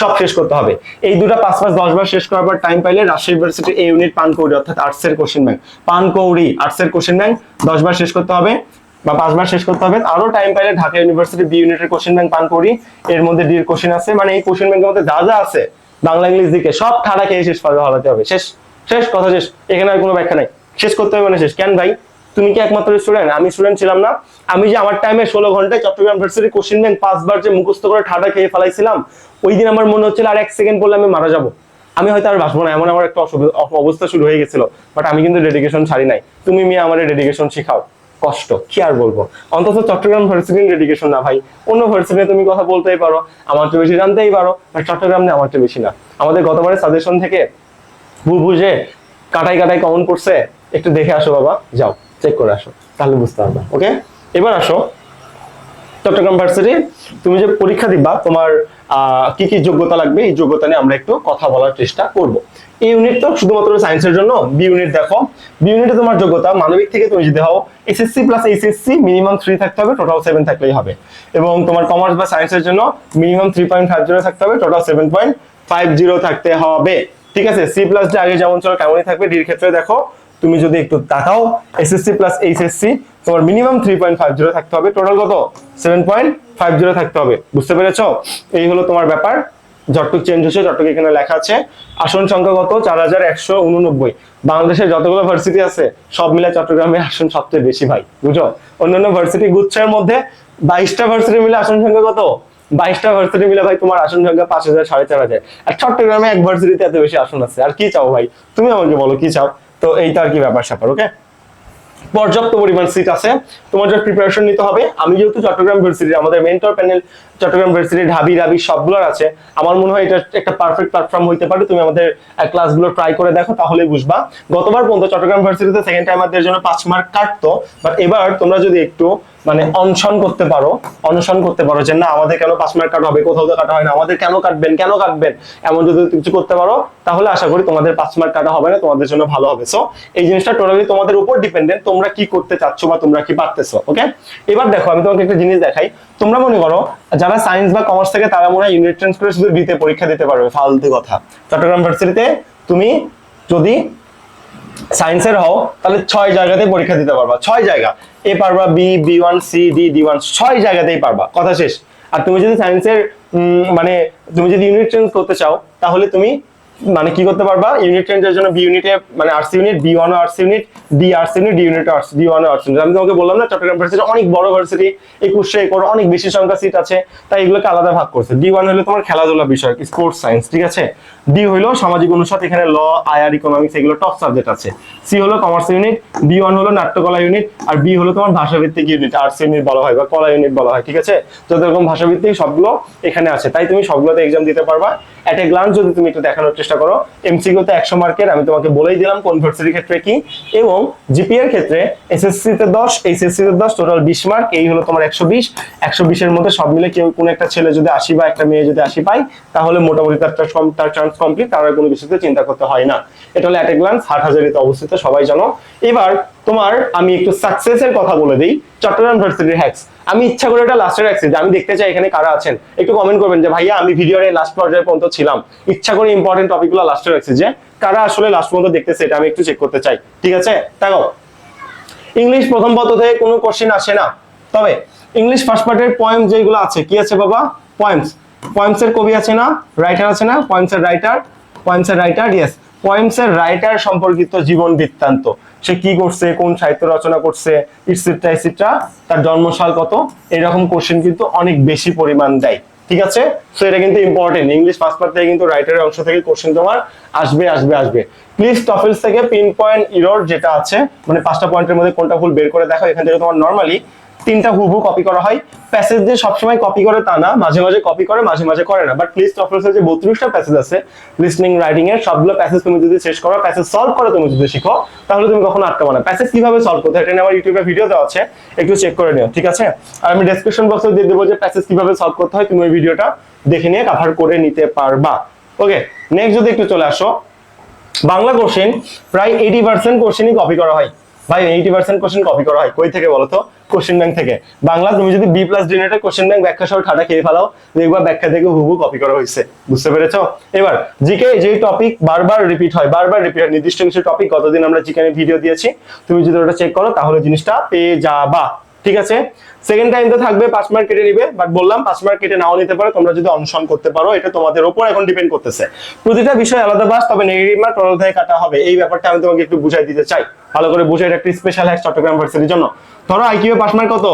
সব শেষ করতে হবে। এই দুটা পাঁচ পাঁচ দশ বার শেষ করার পর টাইম পাইলে রাজশাহী ইউনিভার্সিটি এই ইউনিট পানকৌড়ি অর্থাৎ আর্টস এর কোশ্চেন ব্যাংক পানকৌড়ি আর্টস এর কোশ্চেন ব্যাংক দশ বার শেষ করতে হবে। বা পাঁচবার শেষ করতে হবে। আরও টাইম পাইলে ঢাকা ইউনিভার্সিটি বি ইউনিটের কোশ্চেন ব্যাংক পান করি। এর মধ্যে ডির কোশ্চেন আছে। মানে এই কোশ্চেন ব্যাংকের মধ্যে যা যা আছে, বাংলা, ইংলিশ দিকে সব ঠাড়া খেয়ে শেষ করে হলাতে হবে। শেষ শেষ, কথা শেষ। এখানে আর কোনো ব্যাখ্যা নাই। শেষ করতে হবে মানে শেষ। কেন ভাই? তুমি কি একমাত্র স্টুডেন্ট আমি স্টুডেন্ট ছিলাম না। আমি যে আমার টাইমে ষোলো ঘন্টায় চট্টগ্রাম ইউনিভার্সিটি কোশ্চেন ব্যাংক পাঁচবার যে মুখস্থ করে ঠাডা খেয়ে ফেলাইছিলাম, ওই দিন আমার মনে হচ্ছিল আর এক সেকেন্ড পড়লে আমি মারা যাব। আমি হয়তো আর বাঁচবো না। এমন আমার একটা অবস্থা শুরু হয়ে গেছিল। বাট আমি কিন্তু ডেডিকেশন ছাড়ি নাই। তুমি মেয়ে আমার ডেডিকেশন শিখাও। কষ্ট, কি আর বলব? অন্তত চট্টগ্রাম ভার্সিটির ডেডিকেশন না ভাই। অন্য ভার্সিটি তুমি কথা বলতেই পারো, আমার তো বেশি জানতেই পারো চট্টগ্রাম নিয়ে আমার তো বেশি না। আমাদের গতবারের সাজেশন থেকে বুঝে কাটাই কাটাই কমন করছে, একটু দেখে আসো বাবা, যাও চেক করে আসো, তাহলে বুঝতে পারবা ওকে এবার আসো, চট্টগ্রাম ভার্সিটি তুমি যে পরীক্ষা দিবা, তোমার কি কি যোগ্যতা লাগবে, এই যোগ্যতা নিয়ে আমরা একটু কথা বলার চেষ্টা করব। এই ইউনিট তো শুধুমাত্র সায়েন্সের জন্য। বি ইউনিট দেখো। বি ইউনিটে তোমার যোগ্যতা, মানবিক থেকে তুমি যদি হও SSC plus HSC minimum three থাকতে হবে টোটাল সেভেন থাকলেই হবে। এবং তোমার কমার্স বা সায়েন্সের জন্য minimum three point five zero থাকতে হবে total seven point five zero থাকতে হবে। ঠিক আছে? সি প্লাস যে আগে যেমন ছিল, তেমনই থাকবে। ডির ক্ষেত্রে দেখো, তুমি যদি একটু তাকাও এসএসসি প্লাস এইচএসসি তোমার minimum three point five zero থাকতে হবে। টোটাল কত? সেভেন পয়েন্ট ফাইভ জিরো থাকতে হবে। বুঝতে পেরেছ? এই হলো তোমার ব্যাপার। যতটুক চেঞ্জ হচ্ছে যতটুক এখানে লেখা আছে। আসন সংখ্যা কত? চার হাজার একশো উননব্বই। বাংলাদেশের যতগুলো ভার্সিটি আছে, সব মিলে চট্টগ্রামের আসন সবচেয়ে বেশি ভাই বুঝো অন্যান্য ভার্সিটি গুচ্ছের মধ্যে বাইশটা ভার্সিটি মিলে আসন সংখ্যা কত? বাইশটা ভার্সিটি মিলে ভাই তোমার আসন সংখ্যা পাঁচ হাজার, সাড়ে চার হাজার। আর চট্টগ্রামে এক ভার্সিটিতে এত বেশি আসন আছে। আর কি চাও ভাই? তুমি আমাকে বলো, কি চাও? তো এইটা আর কি ব্যাপার স্যাপার ওকে পর্যাপ্ত পরিমাণ সিট আছে। তোমার জন্য প্রিপারেশন নিতে হবে। আমি যেহেতু চট্টগ্রাম ভার্সিটি আমাদের mentor panel Chittagong varsity Dhabi Rabi সবগুলোর আছে। আমার মনে হয় এটা একটা পারফেক্ট প্ল্যাটফর্ম হইতে পারে। তুমি আমাদের ক্লাসগুলো ট্রাই করে দেখো তাহলে বুঝবা। গতবার পর্যন্ত চট্টগ্রাম ভার্সিটিতে সেকেন্ড টাইমারদের জন্য পাঁচ মার্ক কাটতো বাট এবার তোমরা যদি একটু মানে অনশন করতে পারো, অনশন করতে পারো যে না, আমাদের কেন পাঁচ মার্ক কাটা হবে, কোথাও তো কাটা হয় না, আমাদের কেন কাটবেন কেন কাটবেন? এমন যদি কিছু করতে পারো, তাহলে আশা করি তোমাদের পাঁচ মার্ক কাটা হবে না, তোমাদের জন্য ভালো হবে। সো এই জিনিসটা টোটালি তোমাদের উপর ডিপেন্ডেন্ট তোমরা কি করতে চাচ্ছ বা তোমরা কি পারতেছো ওকে এবার দেখো, আমি তোমাকে একটা জিনিস দেখাই। তোমরা মনে করো, যারা সায়েন্স বা কমার্স থেকে, তারা মনে হয় ইউনিট চেঞ্জ করে শুধু দিতে পরীক্ষা দিতে পারবে, ফালতু কথা। চট্টগ্রাম ভার্সিটিতে তুমি যদি সায়েন্সের হও, তাহলে ছয় জায়গাতে পরীক্ষা দিতে পারবা। ছয় জায়গা। এ পারবা B B one C D D one ছয় জায়গাতেই পারবা। কথা শেষ। আর তুমি যদি সায়েন্সের মানে তুমি যদি ইউনিট চেঞ্জ করতে চাও, তাহলে তুমি মানে কি করতে পারবা? ইউনিট চেঞ্জের জন্য বি ইউনিটে মানে arts unit B one arts unit D arts unit D unit arts D one arts unit আমি তোমাকে বললাম না চট্টগ্রাম ভার্সিটি অনেক বড় ভার্সিটি একুশশো একর, অনেক বেশি সংখ্যা সিট আছে, তাই এগুলোকে আলাদা ভাগ করছে। ডি ওয়ান হলে তোমার খেলাধুলা বিষয় স্পোর্টস সায়েন্স ঠিক আছে? ডি হলো সামাজিক অনুষদ, এখানে ল আয়ার ইকোনমিক্স এগুলো টপ সাবজেক্ট আছে। সি হলো কমার্স ইউনিট বি ওয়ান হলো নাট্যকলা ইউনিট আর বি হলো তোমার ভাষাভিত্তিক ইউনিট আর্টস ইউনিট বলা হয় বা কলা ইউনিট বলা হয়, ঠিক আছে? যত রকম ভাষাভিত্তিক সবগুলো এখানে আছে। তাই তুমি সবগুলোতে এক্সাম দিতে পারবা। এট এ গ্লান্স যদি তুমি একটু দেখানোর চেষ্টা করো এমসিকিউতে একশো মার্কের, আমি তোমাকে বলেই দিলাম কোন ভার্সিটির ক্ষেত্রে কি, এবং জিপিএ এর ক্ষেত্রে এসএসসি তে দশ এইচএসসি তে দশ টোটাল বিশ মার্ক এই হলো তোমার একশো বিশ। একশো বিশের মধ্যে সব মিলে কেউ কোনো একটা ছেলে যদি আশি বা একটা মেয়ে যদি আশি পায়, তাহলে মোটামুটি তার চান্স কমপ্লিট তার কোনো কিছুতে চিন্তা করতে হয় না। এটা হলো এট এ গ্লান্স হাটহাজারিতে অবস্থিত, সবাই জানো। এবার, তোমার আমি একটু সাকসেসের কথা বলে দিই, চট্টগ্রাম ভার্সিটির হ্যাক্স আমি ইচ্ছা করে এটা লাস্টে রাখছি যে আমি দেখতে চাই এখানে কারা আছেন। একটু কমেন্ট করবেন যে, ভাইয়া, আমি ভিডিওর এই লাস্ট পর্যায়ে পর্যন্ত ছিলাম। ইচ্ছা করে ইম্পর্টেন্ট টপিকগুলো লাস্টে রাখছি, যে কারা আসলে লাস্ট পর্যন্ত দেখতেছে এটা আমি একটু চেক করতে চাই। ঠিক আছে? দেখো ইংলিশ প্রথম পত্র থেকে কোনো কোশ্চেন আসে না। তবে ইংলিশ ফার্স্ট পার্টের পয়েম যেগুলো আছে, কি আছে বাবা? পয়েমস পয়েমস এর কবি আছে না? রাইটার আছে না? পয়েমস এর রাইটার পয়েমস এর রাইটার ইয়েস পয়েমস এর রাইটার সম্পর্কিত জীবন বৃত্তান্ত। সে কি করছে? কোন সাহিত্য রচনা করছে? ইটসিট্রা ইটসিট্রা তার জন্মসাল কত? এরকম কোশ্চেন কিন্তু অনেক বেশি পরিমাণ দেয়। ঠিক আছে? সো এটা কিন্তু ইম্পর্টেন্ট ইংলিশ পার্ট থেকে কিন্তু রাইটারের অংশ থেকে কোশ্চেন তোমার আসবে আসবে আসবে। প্লিজ টফেলস থেকে পিন পয়েন্ট ইরোর যেটা আছে মানে পাঁচটা পয়েন্টের মধ্যে কোনটা ভুল বের করে দেখো এখান থেকে তোমার নর্মালি তিনটা হুবহু কপি করা হয়। প্যাসেজ যে সবসময় কপি করে তা না, মাঝে মাঝে কপি করে, মাঝে মাঝে করে না। বাট লিস্ট অফ যে বত্রিশটা প্যাসেজ আছে লিসনিং রাইটিং এর, সবগুলো প্যাসেজ তুমি যদি শেষ করো প্যাসেজ সলভ করে তুমি যদি শিখো, তাহলে তুমি কখনো আটকাবো না। প্যাসেজ কীভাবে সলভ করতে এটা আমার ইউটিউবে ভিডিও দেওয়া আছে, একটু চেক করে নিও, ঠিক আছে? আর আমি ডেসক্রিপশন বক্সে দিয়ে দেবো যে প্যাসেজ কীভাবে সলভ করতে হয়, তুমি ওই ভিডিওটা দেখে নিয়ে কাভার করে নিতে পারবা। ওকে নেক্সট যদি একটু চলে আসো, বাংলা কোশ্চেন প্রায় এইটি পার্সেন্ট কোশ্চেনই কপি করা হয়। ভাই এইটি পার্সেন্ট কোশ্চেন কপি করা হয়, কই থেকে বলো তো? কোশ্চেন ব্যাংক থেকে। বাংলা, তুমি যদি বি প্লাস ডিনেটের কোশ্চেন ব্যাংক ব্যাখ্যা সহ খাতা খেয়ে ফেলাও, দেখবা ব্যাখ্যা থেকে হুবু কপি করা হয়েছে। বুঝতে পেরেছ? এবার জিকে যে টপিক বারবার রিপিট হয়, বারবার রিপিট হয়, নির্দিষ্ট কিছু টপিক কতদিন আমরা জিকে ভিডিও দিয়েছি। তুমি যদি ওটা চেক করো, তাহলে জিনিসটা পেয়ে যাবা। ঠিক আছে? সেকেন্ড টাইম তো থাকবে, পাঁচ মার্ক কেটে নিবে বাট বললাম পাঁচ মার্ক কেটে নাও নিতে পারো, তোমরা যদি অনুসরণ করতে পারো, এটা তোমাদের উপর এখন ডিপেন্ড করতেছে। প্রতিটা বিষয় আলাদা বাস, তবে নেগেটিভ মার্ক টোটাল থেকে কাটা হবে। এই ব্যাপারটা আমি তোমাকে একটু বুঝাই দিতে চাই। ভালো করে বুঝাই একটা স্পেশাল হ্যাক চট্টগ্রাম ভার্সিটির জন্য। ধরো আইকিউ পাঁচ মার্ক কত?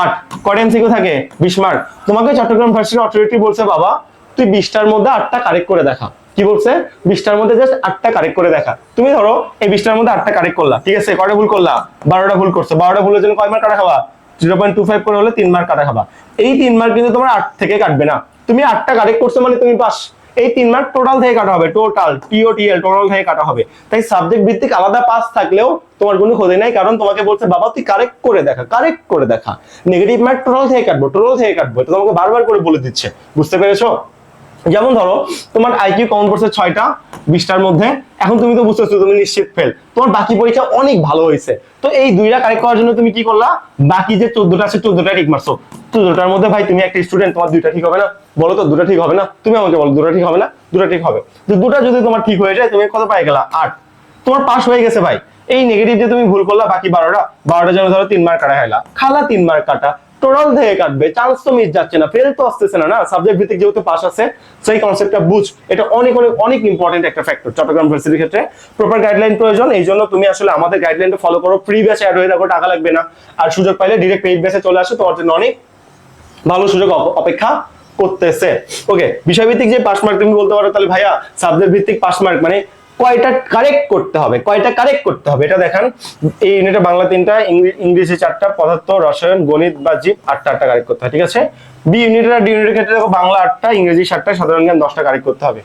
আট। কটা এমসিকিউ থাকে? বিশ মার্ক তোমাকে চট্টগ্রাম ভার্সিটির অথরিটি বলছে, বাবা, তুই বিশটার মধ্যে আটটা কারেক্ট করে দেখা। কি বলছে? বিশটার মধ্যে জাস্ট আটটা কারেক্ট করে দেখা। তুমি ধরো, এই বিশটার মধ্যে আটটা কারেক্ট করলা। ঠিক আছে কটা ভুল করলা? বারোটা ভুল করছ। বারোটা ভুলের জন্য কয় মার্ক কাটা খাবা? জিরো পয়েন্ট টু ফাইভ করে হলে তিন মার্ক কাটা খাবা। এই তিন মার্ক কিন্তু তোমার আট থেকে কাটবে না। তুমি আটটা কারেক্ট করছ মানে তুমি পাস এই তিন মার্ক টোটাল থেকে কাটা হবে টোটাল টিওটিএল টোটাল থেকে কাটা হবে। তাই সাবজেক্ট ভিত্তিক আলাদা পাস থাকলেও তোমার কোনো ক্ষতি নাই, কারণ তোমাকে বলছে, বাবা, তুই কারেক্ট করে দেখা কারেক্ট করে দেখা। নেগেটিভ মার্ক টোটাল থেকে কাটবো টোটাল থেকে কাটবো তোমাকে বারবার করে বলে দিচ্ছে। বুঝতে পেরেছ? যেমন ধরো, তোমার আইকিউ কাউন্ট করছে ছয়টা, বিশটার মধ্যে। এখন তুমি তো বুঝতেছো, তুমি নিশ্চিত ফেল তোমার বাকি পরীক্ষা অনেক ভালো হয়েছে। তো এই দুইটা কারেক্ট করার জন্য তুমি কি করলা? বাকি যে চোদ্দটা আছে, চোদ্দটা ঠিক মারছো। চোদ্দটার মধ্যে ভাই, তুমি একটা স্টুডেন্ট তোমার দুইটা ঠিক হবে না। বলো তো, দুটা ঠিক হবে না? তুমি আমাকে বলো, দুটা ঠিক হবে না? দুটা ঠিক হবে। তো দুটা যদি তোমার ঠিক হয়ে যায়, তুমি কত পাই গেলা? আট। তোমার পাস হয়ে গেছে ভাই। এই নেগেটিভ যে তুমি ভুল করলা, বাকি বারোটা বারোটা যেন ধরো তিন মার্ক কাটা খাইলা খালা তিন মার্ক কাটা। টোটাল থেকে কাটবে চান্স তো মিস যাচ্ছে না ফেল তো আসতেছে না না? সাবজেক্ট ভিত্তিক যেহেতু পাস আছে, সেই কনসেপ্টটা বুঝ। এটা অনেক অনেক অনেক ইম্পর্টেন্ট একটা ফ্যাক্টর চট্টগ্রাম ভার্সিটির ক্ষেত্রে। প্রপার গাইডলাইন প্রয়োজন, এই জন্য তুমি আসলে আমাদের গাইডলাইনটা ফলো করো ফ্রি ব্যাচে অ্যাড হয়ে থাকো টাকা লাগবে না। আর সুযোগ পাইলে ডিরেক্ট পেইড ব্যাচে চলে আসো, তোমার জন্য অনেক ভালো সুযোগ অপেক্ষা করতেছে। ওকে বিষয়ভিত্তিক যে পাস মার্ক তুমি বলতে পারো, তাহলে ভাইয়া সাবজেক্ট ভিত্তিক পাস মার্ক মানে কয়টা কারেক্ট করতে হবে, কয়টা কারেক্ট করতে হবে? এটা দেখান। এই ইউনিটে বাংলা তিনটা ইংরে- ইংরেজি চারটা, পদার্থ, রসায়ন, গণিত বা জীব আটটা আটটা কারেক্ট করতে হয়, ঠিক আছে? বি ইউনিটের ডি ইউনিটের ক্ষেত্রে দেখো বাংলা আটটা, ইংরেজি সাতটা, সাধারণ জ্ঞান দশটা কারেক্ট করতে হবে।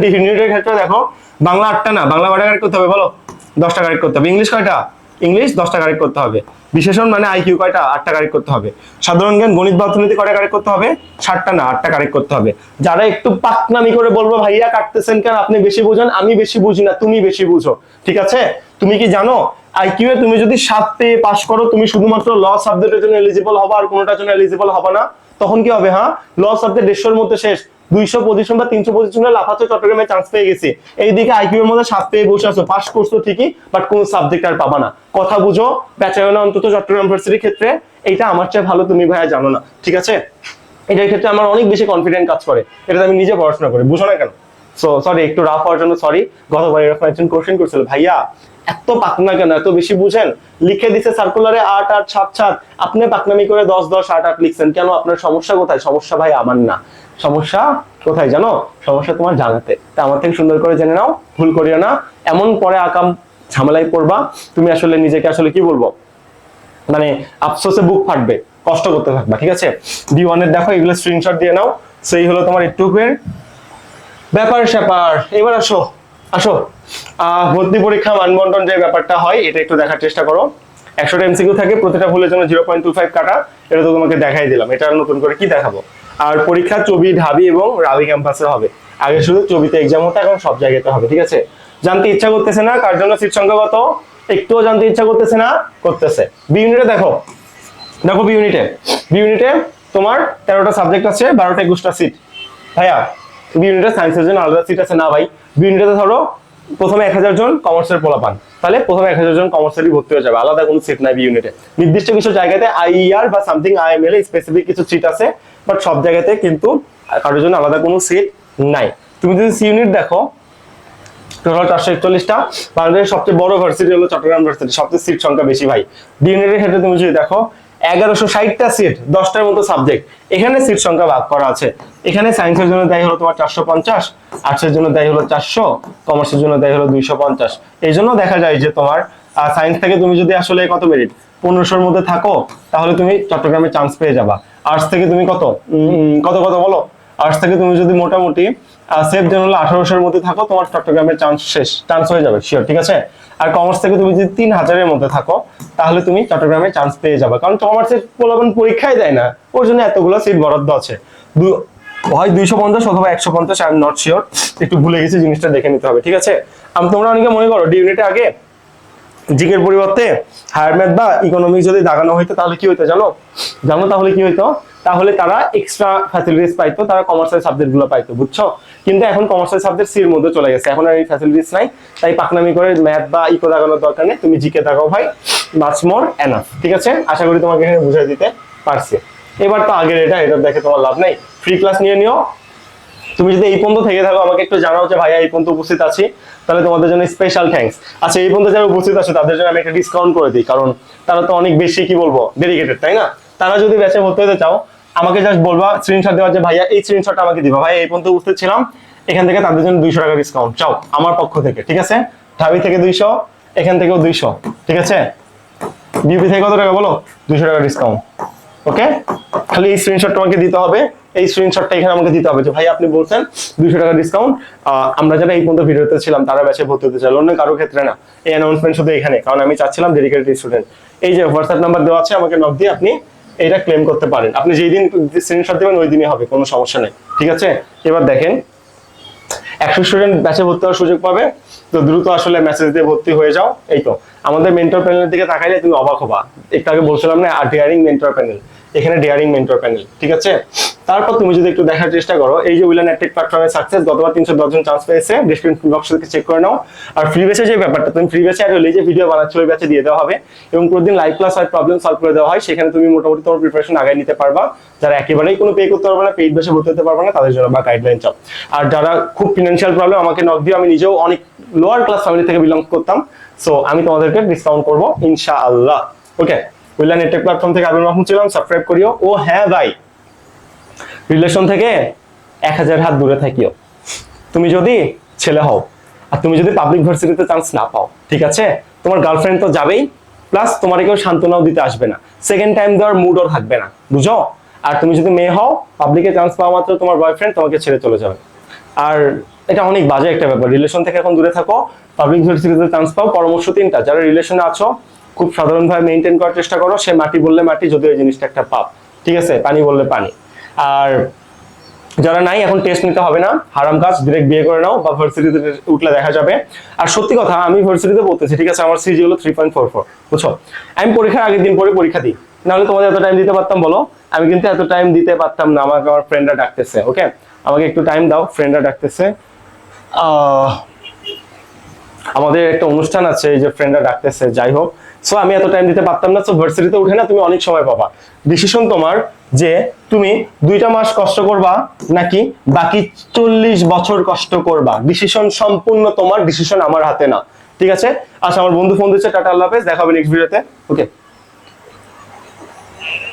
ডি ইউনিটের ক্ষেত্রে দেখো বাংলা আটটা না, বাংলা কয়টা কারেক্ট করতে হবে বলো? দশটা কারেক্ট করতে হবে। ইংলিশ কয়টা? ইংলিশ দশটা কারেক্ট করতে হবে। বিশেষণ মানে আইকিউ কয়টা? আটটা কারেক্ট করতে হবে। সাধারণ জ্ঞান, গণিত বা অর্থনীতি কয়টা কারেক্ট করতে হবে? ষাটটা না, আটটা কারেক্ট করতে হবে। যারা একটু পাকনামি করে বলব, ভাইয়া, কাটতেছেন কেন? আপনি বেশি বুঝেন, আমি বেশি বুঝি না, তুমি বেশি বুঝো। ঠিক আছে? তুমি কি জানো? আইকিউ এ তুমি যদি সাত পেয়ে পাস করো, তুমি শুধুমাত্র ল সাবজেক্টের জন্য এলিজিবল হবা আর কোনোটার জন্য এলিজিবল হবা না। তখন কি হবে হ্যাঁ? ল সাবজেক্ট দেড়শোর মধ্যে শেষ। দুইশো পজিশন বা তিনশো পজিশনে লাফাচ্ছে, চট্টগ্রামে চান্স পেয়ে গেছি। এইদিকে আইকিউ এর মধ্যে সাত পেয়ে বসে আছো। পাস করছ ঠিকই বাট কোন সাবজেক্ট আর পাবা না। কথা বুঝো, ব্যাচালর অন্তত চট্টগ্রাম ইউনিভার্সিটির ক্ষেত্রে এইটা আমার চেয়ে ভালো, তুমি ভাইয়া জানো না। ঠিক আছে? এটার ক্ষেত্রে আমার অনেক বেশি কনফিডেন্ট কাজ করে। এটাতে আমি নিজে পড়াশোনা করি। বুঝো না কেন? সো সরি একটু রাফ হওয়ার জন্য সরি গতবার এরকম একজন কোশ্চেন করছিল, ভাইয়া, এত পাকনা কেন? এত বেশি বুঝেন? লিখে দিছে সার্কুলারে আট আট আপনি পাকনামি করে দশ দশ আট আট লিখছেন। কেন আপনার সমস্যা কোথায়? সমস্যা ভাই আমার না। সমস্যা কোথায় জানো? সমস্যা তোমার জানাতে। তা আমার থেকে সুন্দর করে জেনে নাও। ভুল করিও না। এমন পরে আকাম ঝামেলায় পড়বা। তুমি আসলে নিজেকে আসলে কি বলব? মানে আফসোসে বুক ফাটবে। কষ্ট করতে থাকবা, ঠিক আছে? ডি ওয়ানের দেখো, এগুলো স্ক্রিনশট দিয়ে নাও। সেই হলো তোমার একটু ব্যাপার স্যাপার। এবার আসো আসো। ভর্তি পরীক্ষা মানবন্টন যে ব্যাপারটা হয়, এটা একটু দেখার চেষ্টা করো। একশোটা এমসিকিউ থাকে, প্রতিটা ভুলের জন্য জিরো পয়েন্ট টু ফাইভ কাটা, এটা তো তোমাকে দেখাই দিলাম। এটা নতুন করে কি দেখাবো? আর পরীক্ষা চবি ঢাবি এবং রাবি ক্যাম্পাসে হবে। আগে শুধু চবিতে এক্সাম হতো, এখন সব জায়গাতে হবে, ঠিক আছে? জানতে ইচ্ছা করতেছে না, কার জন্য সিট সংখ্যা কত একটুও জানতে ইচ্ছা করতেছে না, করতেছে। বি ইউনিটে দেখো। দেখো বি ইউনিটে বি ইউনিটে তোমার তেরোটা সাবজেক্ট আছে, বারোটা একুশটা সিট ভাইয়া বি সায়েন্সের জন্য আলাদা সিট আছে। না ভাই বি ইউনিটে ধরো প্রথমে এক হাজার জন কমার্সের পোলা পান তাহলে প্রথমে এক হাজার জন কমার্সেরই ভর্তি হয়ে যাবে। আলাদা কোনো সিট নাই বি ইউনিটে নির্দিষ্ট কিছু জায়গাতে আইইআর বা সামথিং আইএমএল স্পেসিফিক কিছু সিট আছে বাট সব জায়গাতে কিন্তু কারোর জন্য আলাদা কোনো সিট নাই। তুমি যদি সি ইউনিট দেখো টোটাল চারশো একচল্লিশটা, বাংলাদেশের সবচেয়ে বড় ভার্সিটি হলো চট্টগ্রাম ভার্সিটি, সবচেয়ে সিট সংখ্যা বেশি ভাই। ডি ইউনিটের ক্ষেত্রে তুমি যদি দেখো এগারোশো ষাটটা সিট দশটার মতো সাবজেক্ট এখানে সিট সংখ্যা ভাগ করা আছে। এখানে সায়েন্সের জন্য দেয় হলো তোমার চারশো পঞ্চাশ আর্টসের জন্য দেয় হলো চারশো কমার্সের জন্য দেয় হলো দুইশো পঞ্চাশ। এই জন্য দেখা যায় যে তোমার সায়েন্স থেকে তুমি যদি আসলে কত মেরিট পনেরোশোর মধ্যে থাকো, তাহলে তুমি চট্টগ্রামে চান্স পেয়ে যাবা। আর্টস থেকে তুমি কত? কত কত বলো? আর্টস থেকে তুমি যদি মোটামুটি সেফ জন হলো আঠারোশোর মধ্যে থাকো, তোমার চট্টগ্রামের চান্স শেষ চান্স হয়ে যাবে শিওর ঠিক আছে? আর কমার্স থেকে তুমি যদি তিন হাজারের মধ্যে থাকো, তাহলে তুমি চট্টগ্রামে চান্স পেয়ে যাবে। কারণ কমার্সের পোলাপন পরীক্ষাই দেয় না, ওর জন্য এতগুলো সিট বরাদ্দ আছে। দু- হয় দুইশো পঞ্চাশ অথবা একশো পঞ্চাশ আই এম নট শিওর একটু ভুলে গেছি, জিনিসটা দেখে নিতে হবে, ঠিক আছে? আমি, তোমরা অনেকে মনে করো ডি ইউনিটে আগে জিকের পরিবর্তে হায়ার ম্যাথ বা ইকোনমিক্স যদি দাগানো হইতো, তাহলে কি হইতো জানো? জানো তাহলে কি হইতো? তাহলে তারা এক্সট্রা ফ্যাসিলিটিস পাইতো, তারা কমার্সিয়াল সাবজেক্টগুলো পাইতো, বুঝছ? কিন্তু এখন কমার্সিয়াল সাবজেক্ট সির মধ্যে চলে গেছে, এখন আর এই ফ্যাসিলিটিস নাই, তাই পাকনামি করে ম্যাথ বা ইকো দাগানোর দরকার নেই, তুমি জিকে দাগাও ভাই মাছ মোর এনাফ ঠিক আছে? আশা করি তোমাকে এখানে বুঝাই দিতে পারছি। এবার তো আগের এটা এটা দেখে তোমার লাভ নাই। ফ্রি ক্লাস নিয়ে নিও। তুমি যদি এই পর্যন্ত থেকে থাকো, আমাকে একটু জানাও যে ভাইয়া এই পর্যন্ত উপস্থিত আছি, তাহলে তোমাদের জন্য স্পেশাল থ্যাঙ্কস আচ্ছা এই পর্যন্ত যারা উপস্থিত আছে, তাদের জন্য আমি একটা ডিসকাউন্ট করে দিই, কারণ তারা তো অনেক বেশি, কি বলব ডেডিকেটেড তাই না? তারা যদি ব্যাচে ভর্তি হতে চাও আমাকে জাস্ট বলবা স্ক্রিনশট দেওয়া যে ভাইয়া, এই স্ক্রিনশটটা আমাকে দিবা। ভাই এই পর্যন্ত উপস্থিত ছিলাম এখান থেকে তাদের জন্য দুইশো টাকা ডিসকাউন্ট চাও আমার পক্ষ থেকে, ঠিক আছে? ঢাবি থেকে দুইশো, এখান থেকেও দুইশো, ঠিক আছে? বিপি থেকে কত টাকা বলো? দুইশো টাকা ডিসকাউন্ট ওকে খালি এই স্ক্রিনশট তোমাকে দিতে হবে। এই স্ক্রিনশটটা এখানে আমাকে দিতে হবে যে ভাই আপনি বলছেন দুইশো টাকা ডিসকাউন্ট আমরা যারা এই পর্যন্ত ভিডিওতে ছিলাম, তারা ব্যাচে ভর্তি হতে চাই অন্য কারও ক্ষেত্রে না। এই অ্যানাউন্সমেন্ট শুধু এখানে, কারণ আমি চাচ্ছিলাম ডেডিকেটেড স্টুডেন্ট এই যে হোয়াটসঅ্যাপ নাম্বার দেওয়া আছে, আমাকে নক দিয়ে আপনি এটা ক্লেম করতে পারেন। আপনি যেই দিন স্ক্রিনশট দেবেন, ওই দিনই হবে, কোনো সমস্যা নেই। ঠিক আছে? এবার দেখেন, একশো স্টুডেন্ট ব্যাচে ভর্তি হওয়ার সুযোগ পাবে। তো দ্রুত আসলে মেসেজ দিয়ে ভর্তি হয়ে যাও। এই তো, আমাদের মেন্টর প্যানেলের দিকে তাকাইলে তুমি অবাক হবা। একটু আগে বলছিলাম না, আর ডিয়ারিং মেন্টর প্যানেল এখানে ডেয়ারিং মেন্টর প্যানেল ঠিক আছে? তারপর তুমি যদি একটু দেখার চেষ্টা করো, এই যে উইলান অ্যাটেক প্ল্যাটফর্মে সাকসেস গতবার তিনশো দশজন চান্স পেয়েছে। ডিসক্রিপশন বক্স থেকে চেক করে নাও। আর ফ্রি বেসে যে ব্যাপারটা, তুমি ফ্রি বেসে আর হলে যে ভিডিও বানাচ্ছ, ওই ব্যাচে দিয়ে দেওয়া হবে। এবং প্রতিদিন লাইভ ক্লাস হয় প্রবলেম সলভ করে দেওয়া হয়, সেখানে তুমি মোটামুটি তোমার প্রিপারেশন আগায় নিতে পারবা। যারা একেবারেই কোনো পে করতে পারবে না পেইড বেসে ভর্তি হতে পারবে না, তাদের জন্য বা গাইডলাইন চাও। আর যারা খুব ফিনান্সিয়াল প্রবলেম আমাকে নক দিয়ে আমি নিজেও অনেক লোয়ার ক্লাস ফ্যামিলি থেকে বিলং করতাম। সো আমি তোমাদেরকে ডিসকাউন্ট করব, ইনশাআল্লাহ। ওকে উইলান নেটওয়ার্ক প্ল্যাটফর্ম থেকে আবির মাহমুদ ছিলাম সাবস্ক্রাইব করিও। ও হ্যাঁ ভাই রিলেশন থেকে এক হাজার হাত দূরে থাকিও। তুমি যদি ছেলে হও আর তুমি যদি পাবলিক ভার্সিটিতে চান্স না পাও, ঠিক আছে? তোমার গার্লফ্রেন্ড তো যাবেই প্লাস তোমার কেউ সান্ত্বনাও দিতে আসবে না। সেকেন্ড টাইম দেওয়ার মুডও থাকবে না, বুঝো? আর তুমি যদি মেয়ে হও পাবলিকে চান্স পাওয়া মাত্র তোমার বয়ফ্রেন্ড তোমাকে ছেড়ে চলে যাবে। আর এটা অনেক বাজে একটা ব্যাপার রিলেশন থেকে এখন দূরে থাকো পাবলিক ভার্সিটিতে চান্স পাও। পরামর্শ তিনটা, যারা রিলেশনে আছো, খুব সাধারণভাবে মেনটেন করার চেষ্টা করো। সে মাটি বললে মাটি, যদিও এই জিনিসটা একটা পাপ, ঠিক আছে? পানি বললে পানি। আর যারা নাই, এখন টেস্ট নিতে হবে না। হারাম কাজ ডিরেক্ট বিয়ে করে নাও বা ভার্সিটিতে উঠলে দেখা যাবে। আর সত্যি কথা, আমি ভার্সিটিতে পড়তেছি, ঠিক আছে? আমার সিজি হলো থ্রি পয়েন্ট ফোর ফোর বুঝছ? আমি পরীক্ষার আগের দিন পরে পরীক্ষা দিই। নাহলে তোমাদের এত টাইম দিতে পারতাম, বলো? আমি কিন্তু এত টাইম দিতে পারতাম না, আমাকে আমার ফ্রেন্ডরা ডাকতেছে ওকে আমাকে একটু টাইম দাও ফ্রেন্ডরা ডাকতেছে। আমাদের একটা অনুষ্ঠান আছে, এই যে ফ্রেন্ডরা ডাকতেছে, যাই হোক। সো আমি এত টাইম দিতে পারতাম না সো ভার্সিটিতে উঠে না তুমি অনেক সময় পাবা। ডিসিশন তোমার যে তুমি দুইটা মাস কষ্ট করবা নাকি বাকি চল্লিশ বছর কষ্ট করবা। ডিসিশন সম্পূর্ণ তোমার ডিসিশন আমার হাতে না। ঠিক আছে? আচ্ছা আমার বন্ধু ফোন দিচ্ছে, টাটা, আল্লাহ হাফেজ, দেখা হবে নেক্সট ভিডিওতে ওকে